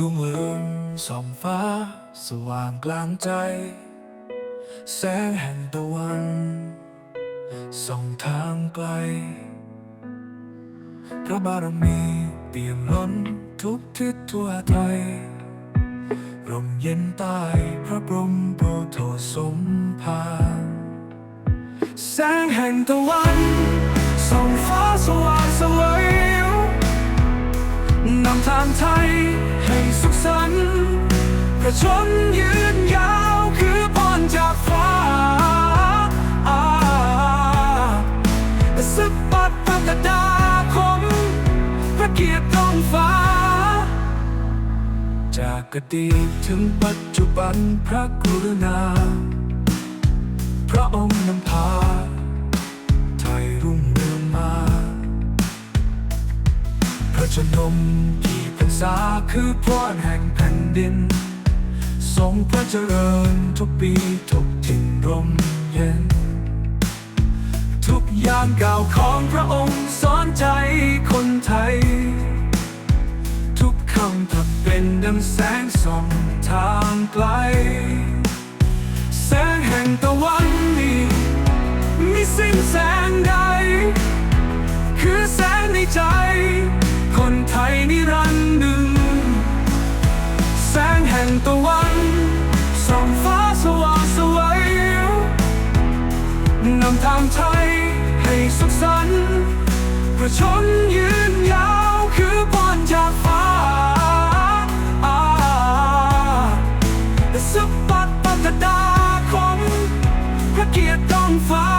รุ่งเรืองส่องฟ้า สว่างกลางใจ แสงแห่งตะวันส่องทางไกล พระบารมีเปี่ยมล้นทุกทิศทั่วไทยร่มเย็นใต้พระบรมโปรดโทสมภารแสงแห่งตะวันส่องฟ้าสว่างสวยนำทางไทย ระชนยืนยาวคือพรจากฟ้าสืบปัดพัฒดาคมพระเกียรติท้องฟ้า จากอดีตถึงปัจจุบันพระกรุณา พระองค์นำพา ไทยรุ่งเรืองมา พระชนมกี่พรรษาคือพรแห่งแผ่นดิน ทรงพระเจริญทุกปีทุกถิ่นร่มเย็น ทุกยามก่าวของพระองค์สอนใจคนไทย ทุกคำถักเป็นดังแสงส่องทางไกล นำทางไทยให้สุขสันต์ประชนยืนยาวคือปอนจากฟ้าสปัดปัตตาของพระเกียรติต้องฟ้า